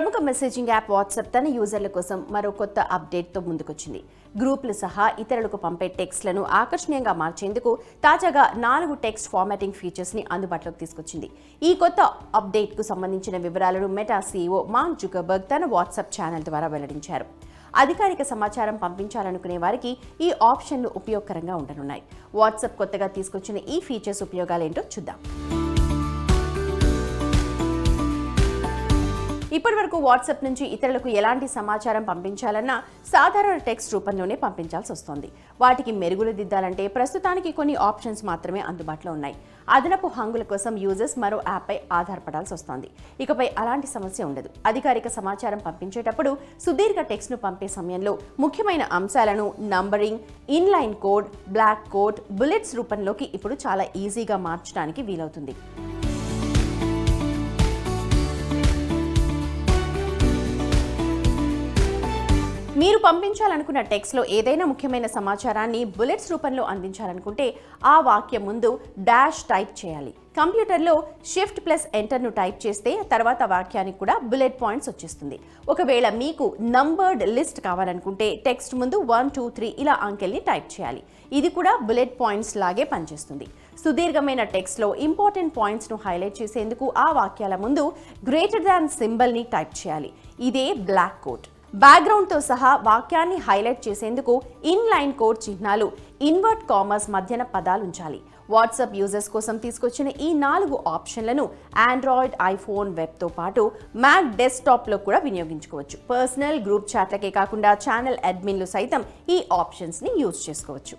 ప్రముఖ messaging app WhatsApp తన యూజర్ల కోసం మరో కొత్త అప్డేట్తో ముందుకొచ్చింది. గ్రూపులు సహా ఇతరులకు పంపే టెక్స్ట్లను ఆకర్షణీయంగా మార్చేందుకు తాజాగా నాలుగు టెక్స్ట్ ఫార్మాటింగ్ ఫీచర్స్ని అందుబాటులోకి తీసుకొచ్చింది. ఈ కొత్త అప్డేట్కు సంబంధించిన వివరాలను మెటా సీఈఓ మార్క్ జుకర్బర్గ్ తన వాట్సాప్ ఛానల్ ద్వారా వెల్లడించారు. అధికారిక సమాచారం పంపించాలనుకునే వారికి ఈ ఆప్షన్లు ఉపయోగకరంగా ఉండనున్నాయి. వాట్సాప్ కొత్తగా తీసుకొచ్చిన ఈ ఫీచర్స్ ఉపయోగాలేంటో చూద్దాం. ఇప్పటి వరకు వాట్సాప్ నుంచి ఇతరులకు ఎలాంటి సమాచారం పంపించాలన్నా సాధారణ టెక్స్ట్ రూపంలోనే పంపించాల్సి వస్తోంది. వాటికి మెరుగులు దిద్దాలంటే ప్రస్తుతానికి కొన్ని ఆప్షన్స్ మాత్రమే అందుబాటులో ఉన్నాయి. అదనపు హంగుల కోసం యూజర్స్ మరో యాప్పై ఆధారపడాల్సి వస్తోంది. ఇకపై అలాంటి సమస్య ఉండదు. అధికారిక సమాచారం పంపించేటప్పుడు సుదీర్ఘ టెక్స్ట్ను పంపే సమయంలో ముఖ్యమైన అంశాలను numbering inline code block code bullets రూపంలోకి ఇప్పుడు చాలా ఈజీగా మార్చడానికి వీలవుతుంది. మీరు పంపించాలనుకున్న టెక్స్ట్లో ఏదైనా ముఖ్యమైన సమాచారాన్ని బుల్లెట్స్ రూపంలో అందించాలనుకుంటే ఆ వాక్యం ముందు డాష్ టైప్ చేయాలి. కంప్యూటర్లో షిఫ్ట్ ప్లస్ ఎంటర్ను టైప్ చేస్తే తర్వాత వాక్యానికి కూడా బుల్లెట్ పాయింట్స్ వచ్చేస్తుంది. ఒకవేళ మీకు నంబర్డ్ లిస్ట్ కావాలనుకుంటే టెక్స్ట్ ముందు వన్ టూ త్రీ ఇలా అంకెల్ని టైప్ చేయాలి. ఇది కూడా బుల్లెట్ పాయింట్స్ లాగే పనిచేస్తుంది. సుదీర్ఘమైన టెక్స్ట్లో ఇంపార్టెంట్ పాయింట్స్ను హైలైట్ చేసేందుకు ఆ వాక్యాల ముందు గ్రేటర్ దాన్ సింబల్ని టైప్ చేయాలి. ఇదే బ్లాక్ కోట్ బ్యాక్గ్రౌండ్తో సహా వాక్యాన్ని హైలైట్ చేసేందుకు ఇన్ లైన్ కోడ్ చిహ్నాలు ఇన్వర్ట్ కామర్స్ మధ్యన పదాలు ఉంచాలి. వాట్సాప్ యూజర్స్ కోసం తీసుకొచ్చిన ఈ నాలుగు ఆప్షన్లను ఆండ్రాయిడ్ ఐఫోన్ వెబ్తో పాటు మ్యాక్ డెస్క్టాప్లో కూడా వినియోగించుకోవచ్చు. పర్సనల్ గ్రూప్ చాట్లకే కాకుండా ఛానల్ అడ్మిన్లు సైతం ఈ ఆప్షన్స్ని యూజ్ చేసుకోవచ్చు.